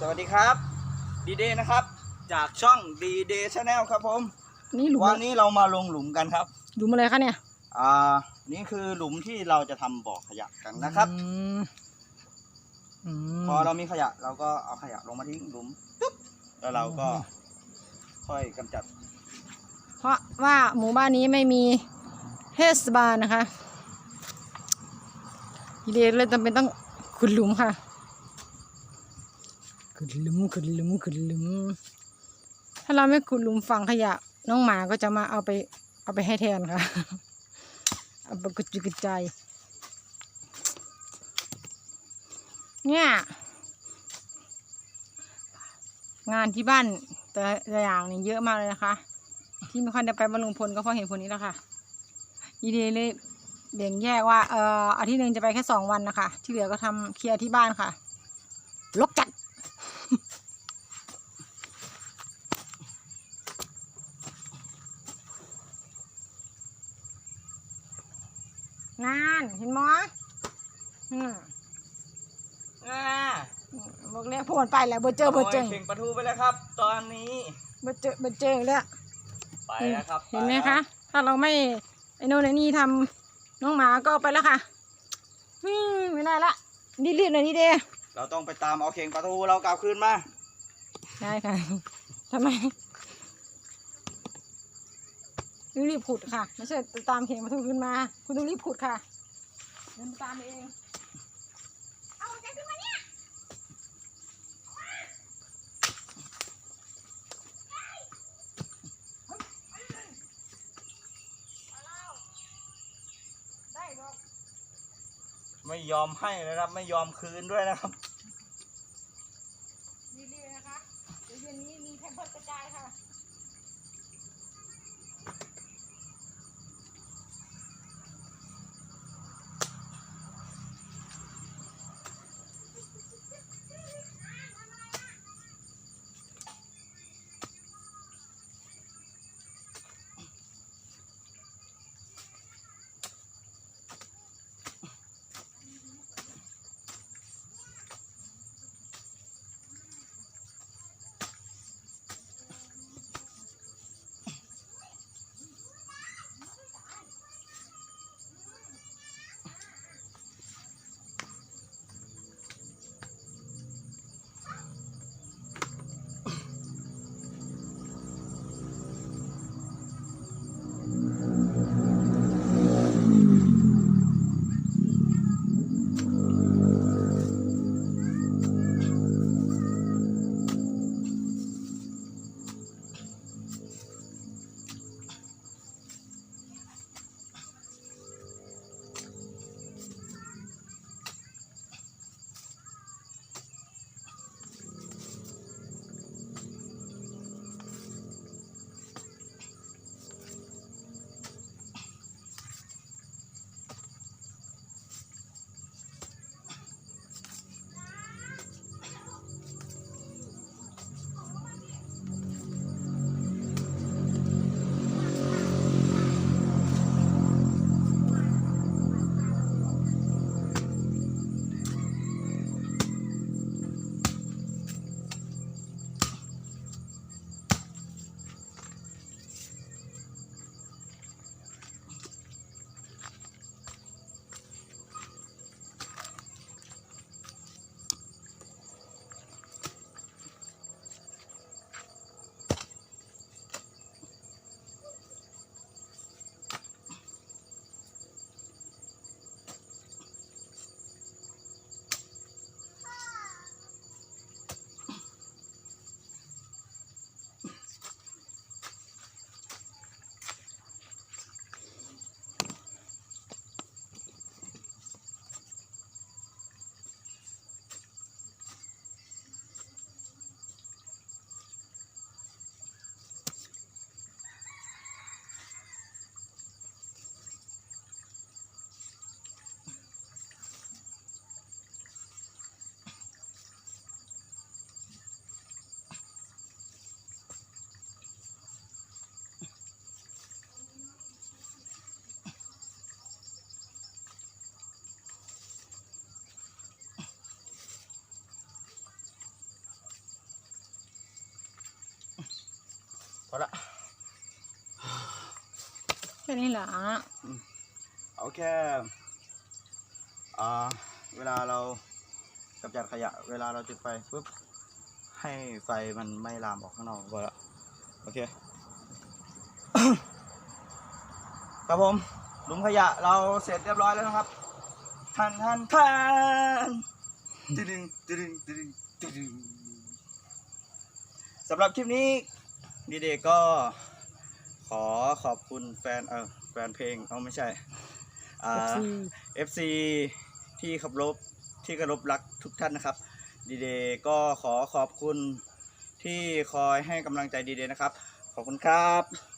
สวัสดีครับดีเดย์นะครับ จากช่องดีเดย์ชาแนลครับผมนี่หลุมวันนี้เรามาลงหลุมกันครับ หลุมอะไรคะเนี่ย อ่า นี่คือหลุมที่เราจะทำบ่อขยะกันนะครับอืมอืม พอเรามีขยะเราก็เอาขยะลงมาทิ้งหลุมปุ๊บแล้วเราก็ค่อยกำจัดเพราะว่าหมู่บ้านนี้ไม่มีเทศบาลนะคะยีเดเลยจำเป็นต้องขุดหลุมค่ะ ขุดหลุมขุดหลุมขุดหลุม ถ้าเราไม่ขุดหลุมฝังขยะ น้องหมาก็จะมาเอาไป เอาไปให้แทนค่ะ เอาไปกระจุกระจายเนี่ยงานที่บ้านแต่ละอย่างนี่เยอะมากเลยนะคะ ที่ไม่ค่อยได้ไปบรรลุงพลก็เพราะเห็นผลนี้แหละค่ะยีเดเลยแบ่งแยกว่าเอ่ออาทิตย์หนึ่งจะไปแค่สองวันนะคะ ที่เหลือก็ทำเคลียร์ที่บ้านค่ะ ลกจัด งานเห็นมั้ยอืมอ่าบอกเลยพูดไปแล้วบ่เจอบ่เจอโยเข่งปลาทูไปแล้วครับ ตอนนี้บ่เจอบ่เจอแล้วไปแล้วครับเห็นไหมปแล้วคะ ถ้าเราไม่ไอ้โน่นไอ้นี่ทำน้องหมาก็ไปแล้วค่ะอืมไม่ได้ละดีรีบหน่อยดีเดเราต้องไปตามเอาเข่งปลาทูเรากลับคืนมาได้ค่ะทำไม รีบขุดค่ะ ไม่ใช่ตามเข่งมาทุกขึ้นมา คุณต้องรีบขุดค่ะเดินตามเองเอาใจขึ้นมาเนี่ยได้หรอกไม่ยอมให้เลยครับ ไม่ยอมคืนด้วยนะครับดีๆนะคะเดี๋ยวเย็นนี้มีแพมเพิร์สกระจายค่ะ อละแค่นี้เหรอเอาแค่อ่าเวลาเรากำจัดขยะ เวลาเราจุดไฟปุ๊บให้ไฟมันไม่ลามออกข้างนอกพอละโอเคครับผมหลุมขยะเราเสร็จเรียบร้อยแล้วนะครับทันทันทันตึดึงตึดึงตึดึงตึดึงสำหรับคลิปนี้ ดีเดก็ขอขอบคุณแฟนเออแฟนเพลงเอาไม่ใช่อ่า FC ที่เคารพที่เคารพรักทุกท่านนะครับดีเดก็ขอขอบคุณที่คอยให้กำลังใจดีเดนะครับ ขอบคุณครับ